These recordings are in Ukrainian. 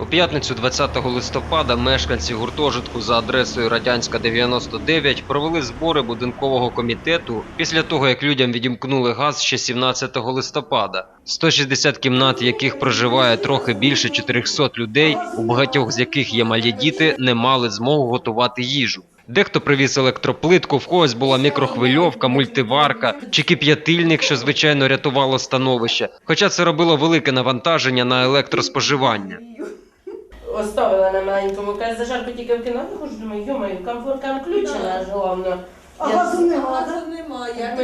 У п'ятницю 20 листопада мешканці гуртожитку за адресою Радянська 99 провели збори будинкового комітету після того, як людям відімкнули газ ще 17 листопада. 160 кімнат, яких проживає трохи більше 400 людей, у багатьох з яких є малі діти, не мали змогу готувати їжу. Дехто привіз електроплитку, в когось була мікрохвильовка, мультиварка чи кип'ятильник, що звичайно рятувало становище. Хоча це робило велике навантаження на електроспоживання. Оставила на маленькому, каже, зажарку тільки в кімнату хожу, думаю, йомаю, комфорка включена ж головно. А Я- газу нема, Газу так? немає.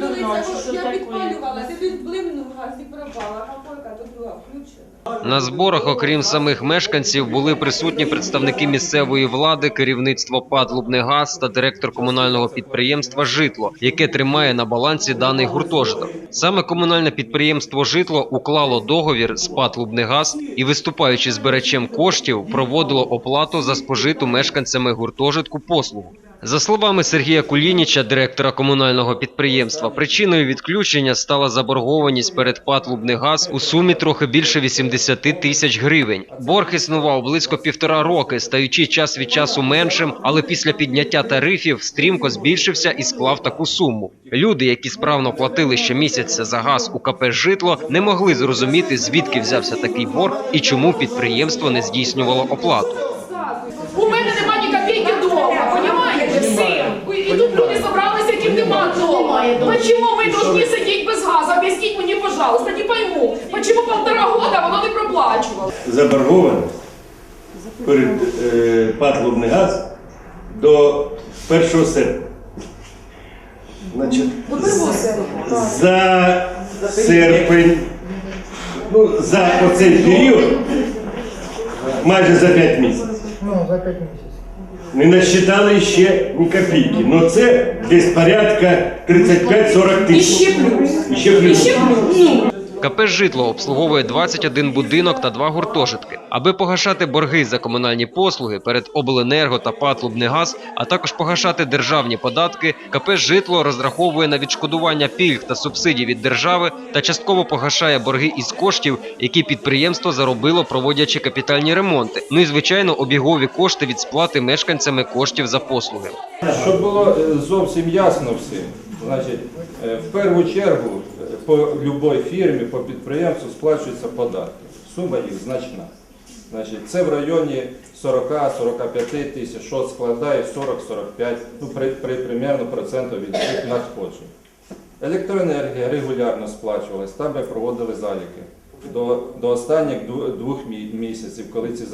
Дурно, дивися, що що я таке? підпалювала, ти відблимнув газ і пропала, а тут була включена. На зборах, окрім самих мешканців, були присутні представники місцевої влади, керівництво ПАД «Лубнигаз» та директор комунального підприємства Житло, яке тримає на балансі даний гуртожиток. Саме комунальне підприємство Житло уклало договір з ПАД «Лубнигаз» і, виступаючи збирачем коштів, проводило оплату за спожиту мешканцями гуртожитку послугу. За словами Сергія Кулініча, директора комунального підприємства, причиною відключення стала заборгованість перед ПАТ «Лубнигаз» у сумі трохи більше 80 тисяч гривень. Борг існував близько півтора роки, стаючи час від часу меншим, але після підняття тарифів стрімко збільшився і склав таку суму. Люди, які справно платили щомісяця за газ у КП «Житло», не могли зрозуміти, звідки взявся такий борг і чому підприємство не здійснювало оплату. У мене нема ні копійки дома, понімаєте? Всім. І тут люди зібралися, яким нема дома. Почему ми повинні сидіти без газу? Об'ясніть мені, пожалуйста, не пойму. Почему полтора года воно не проплачувало? заборгованість перед е, ПАТ «Лубнигаз» до 1 серпня. Значить, за серпень, ну, за оцей період, майже за 5 місяців. Ну, за 5 місяців. Не насчитали ще ні копійки. Ну це десь порядка 35-40 І тисяч. ще плюс. І ще плюс. І ще плюс. КП «Житло» обслуговує 21 будинок та два гуртожитки. Аби погашати борги за комунальні послуги перед обленерго та ПАТ «Лубнигаз», а також погашати державні податки, КП «Житло» розраховує на відшкодування пільг та субсидій від держави та частково погашає борги із коштів, які підприємство заробило, проводячи капітальні ремонти. Ну і звичайно, обігові кошти від сплати мешканцями коштів за послуги. Щоб було е, зовсім ясно всім, значить, е, в першу чергу е, по будь-якій фірмі, по підприємству сплачуються податки. Сума їх значна. Значить, це в районі 40-45 тисяч, що складає 40-45, ну, при, при, примерно процентів від надходжень. Електроенергія регулярно сплачувалась, там ми проводили заліки. До, до останніх двох місяців, коли ці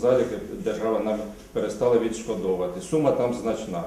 заліки держава нам перестала відшкодовувати. Сума там значна,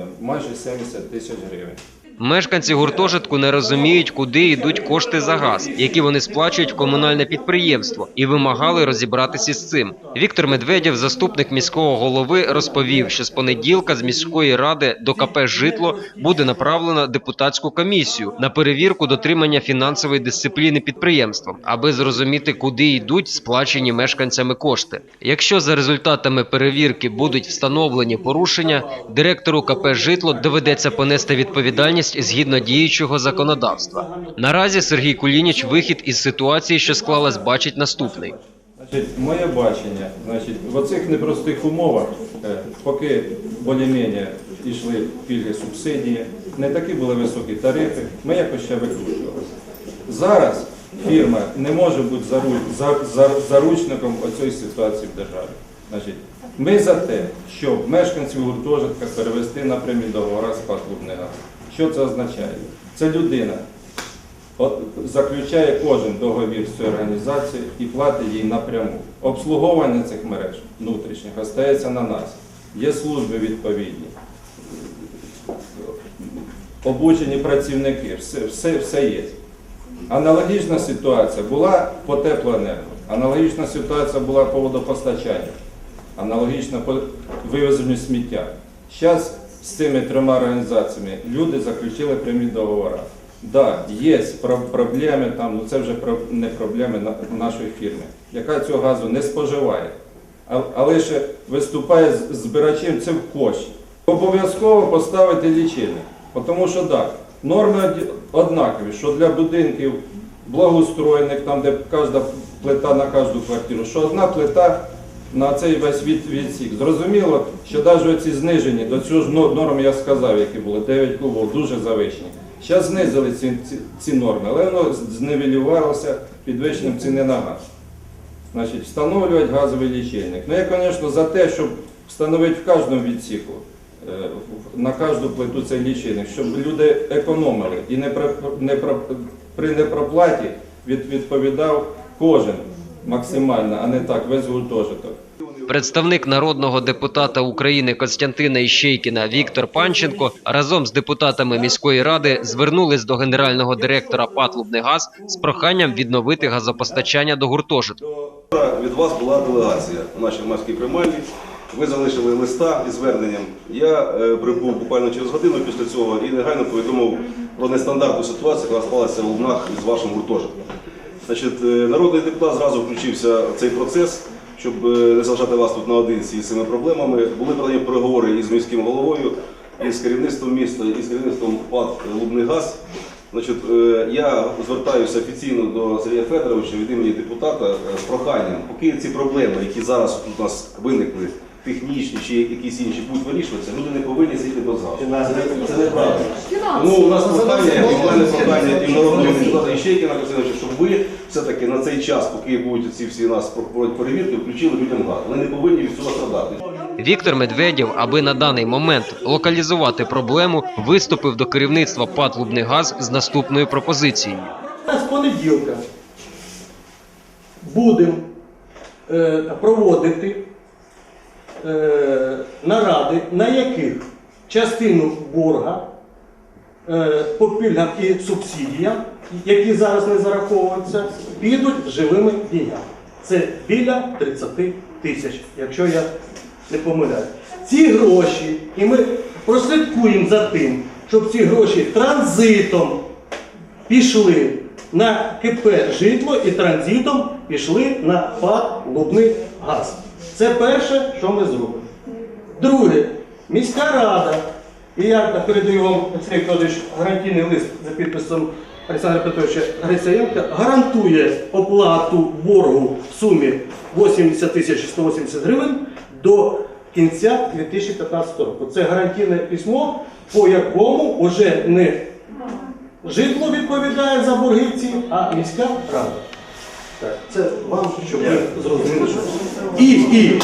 е, майже 70 тисяч гривень. Мешканці гуртожитку не розуміють, куди йдуть кошти за газ, які вони сплачують в комунальне підприємство, і вимагали розібратися з цим. Віктор Медведєв, заступник міського голови, розповів, що з понеділка з міської ради до КП Житло буде направлено депутатську комісію на перевірку дотримання фінансової дисципліни підприємством, аби зрозуміти, куди йдуть сплачені мешканцями кошти. Якщо за результатами перевірки будуть встановлені порушення, директору КП Житло доведеться понести відповідальність згідно діючого законодавства. Наразі Сергій Кулініч вихід із ситуації, що склалась, бачить наступний. Моє бачення, значить, в оцих непростих умовах, е, поки більш-менш йшли пільги субсидії, не такі були високі тарифи, ми якось ще викручувалися. Зараз фірма не може бути зару- за- за- заручником оцієї ситуації в державі. Значить, ми за те, щоб мешканців гуртожитка перевести на прямі договори з ПАТ «Лубнигаз». Що це означає? Це людина, От заключає кожен договір з цією організацією і платить їй напряму. Обслуговування цих мереж внутрішніх остається на нас. Є служби відповідні, обучені працівники, все, все, все є. Аналогічна ситуація була по теплоенерго, аналогічна ситуація була по водопостачанню, аналогічна по вивезенню сміття. Зараз з цими трьома організаціями люди заключили прямі договори. Да, є проблеми там, ну це вже не проблеми нашої фірми, яка цього газу не споживає, але ще виступає збирачем це в кошті. Обов'язково поставити лічильник, тому що так, норми однакові, що для будинків благоустроєних, там де кожна плита на кожну квартиру, що одна плита на цей весь відсік. Зрозуміло, що навіть ці знижені, до цього ж но- норм я сказав, які були 9 кубов, дуже завищені. Зараз знизили ці, ці, ці норми, але воно зневелювалося підвищенням ціни на газ. Значить, встановлювати газовий лічильник. Ну я, звісно, за те, щоб встановити в кожному відсіку, е, на кожну плиту цей лічильник, щоб люди економили і не при, не про- при непроплаті від, відповідав кожен максимально, а не так, весь гуртожиток. Представник народного депутата України Костянтина Іщейкіна Віктор Панченко разом з депутатами міської ради звернулись до генерального директора ПАТ «Лубнигаз» з проханням відновити газопостачання до гуртожитку. Від вас була делегація у нашій громадській приймальні. Ви залишили листа із зверненням. Я е, прибув буквально через годину після цього і негайно повідомив про нестандартну ситуацію, яка склалася в Лубнах із вашим гуртожитком. Значить, е, народний депутат зразу включився в цей процес, щоб е, не залишати вас тут наодинці з цими проблемами. Були проведені переговори із міським головою, із керівництвом міста, із керівництвом ПАД «Лубнигаз». Значить, е, я звертаюся офіційно до Сергія Федоровича від імені депутата з проханням, поки ці проблеми, які зараз у нас виникли, технічні чи якісь інші, будуть вирішуватися, люди не повинні сидіти без газу. Це, неправда. Тому у нас прохання, і в мене прохання і в народного депутата Іщейкіна Костянтиновича, щоб ви все-таки на цей час, поки будуть ці всі нас проводять перевірки, включили людям газ. Вони не повинні від цього страдати. Віктор Медведєв, аби на даний момент локалізувати проблему, виступив до керівництва ПАТ «Лубнигаз» з наступною пропозицією. З понеділка будемо е, проводити е, наради, на яких частину борга е, по пільгам і субсидіям, які зараз не зараховуються, підуть живими діями. Це біля 30 тисяч, якщо я не помиляю. Ці гроші, і ми прослідкуємо за тим, щоб ці гроші транзитом пішли на КП житло і транзитом пішли на ПАД Лубний газ. Це перше, що ми зробимо. Друге, міська рада, і я передаю вам, Олексій Федорович, гарантійний лист за підписом Олександра Петровича Грицаєнка, гарантує оплату боргу в сумі 80 тисяч 180 гривень до кінця 2015 року. Це гарантійне письмо, по якому вже не Житло відповідає за борги ці, а міська рада. Так, це вам, щоб ви зрозуміли, що. І, і,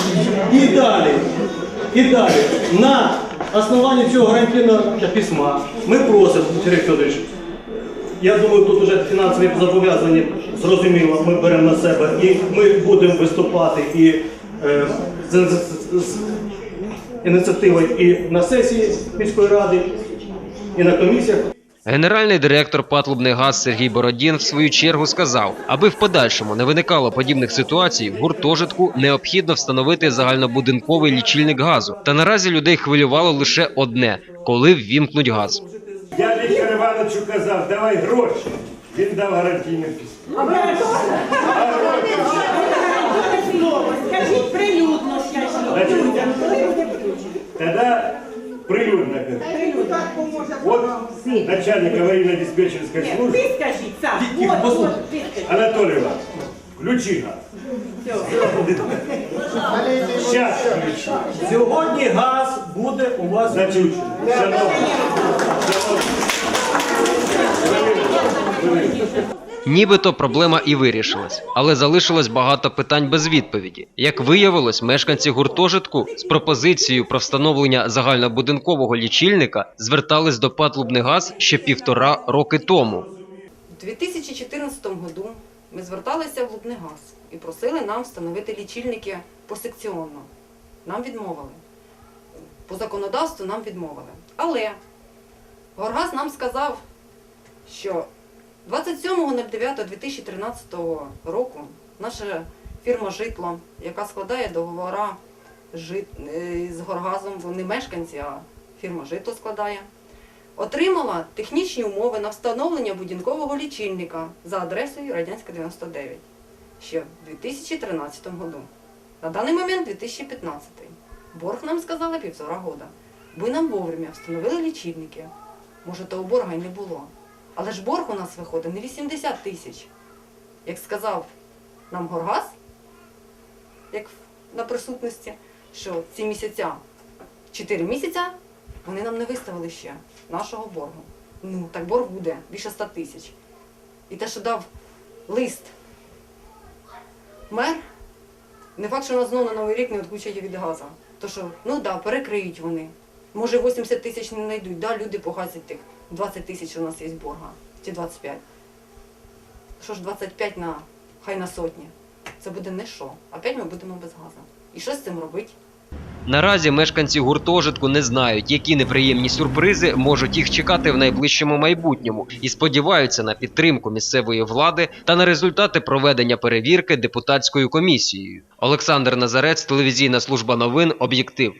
і далі, і далі, на основанні цього гарантійного письма ми просимо, Сергій Федорович, я думаю, тут вже фінансові зобов'язання зрозуміло, ми беремо на себе і ми будемо виступати і е, з, з- з ініціативою і на сесії міської ради, і на комісіях. Генеральний директор ПАТ «Лубнигаз» Сергій Бородін в свою чергу сказав, аби в подальшому не виникало подібних ситуацій, в гуртожитку необхідно встановити загальнобудинковий лічильник газу. Та наразі людей хвилювало лише одне – коли ввімкнуть газ. Я Віктор Івановичу казав, давай гроші. Він дав гарантійне письмо. Вот начальник аварийно-диспетчерской Ні, службы ви скажіть, сам. тихо, от, скажіть. Анатолий Иванович, включи газ. Сейчас включу. Сьогодні газ буде у вас Значит, включений. шановні, Нібито проблема і вирішилась, але залишилось багато питань без відповіді. Як виявилось, мешканці гуртожитку з пропозицією про встановлення загальнобудинкового лічильника звертались до ПАТ «Лубнигаз» ще півтора роки тому. У 2014 году ми зверталися в Лубнигаз і просили нам встановити лічильники посекціонно. Нам відмовили. По законодавству нам відмовили. Але Горгаз нам сказав, що 27.09.2013 року наша фірма Житло, яка складає договори е, з Горгазом, вони мешканці, а фірма Житло складає, отримала технічні умови на встановлення будинкового лічильника за адресою Радянська 99 ще в 2013 году. На даний момент 2015. Борг нам сказали півтора года. Ви нам вовремя встановили лічильники. Може, того борга й не було. Але ж борг у нас виходить не 80 тисяч. Як сказав нам Горгаз, як на присутності, що ці місяця, 4 місяця, вони нам не виставили ще нашого боргу. Ну, так борг буде більше 100 тисяч. І те, що дав лист мер, не факт, що нас знову на Новий рік не відключать від газу. То що, ну так, да, перекриють вони. Може 80 тисяч не знайдуть, да, люди погасять тих 20 тисяч у нас є борга, чи 25. Що ж 25 на, хай на сотні. Це буде не що. Опять ми будемо без газу. І що з цим робити? Наразі мешканці гуртожитку не знають, які неприємні сюрпризи можуть їх чекати в найближчому майбутньому, і сподіваються на підтримку місцевої влади та на результати проведення перевірки депутатською комісією. Олександр Назарець, телевізійна служба новин, об'єктив.